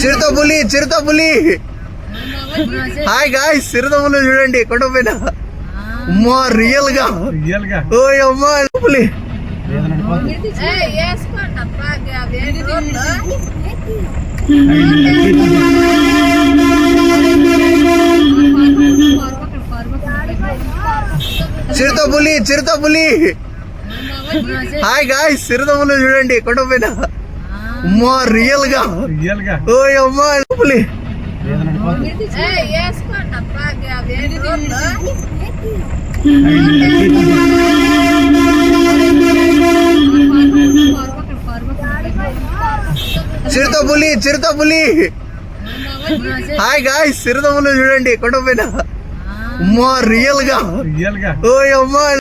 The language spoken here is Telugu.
చిరుత పులి చిరుత పులి. హాయ్ గాయస్ చిరుత పులి చూడండి కొండ పైన. అమ్మా రియల్గా. రియల్గా. ఓ అమ్మా పులి. వేసుకోండి చిరుత పులి చిరుత పులి హాయ్ గాయస్ చిరుత పులి చూడండి కొండ పైన అమ్మా రియల్గా రియల్గా ఓ అమ్మా పులి చిరుత పులి చిరుత పులి హాయ్ గాయస్ చిరుత పులి చూడండి కొండ పైన అమ్మా రియల్గా రియల్గా ఓ అమ్మా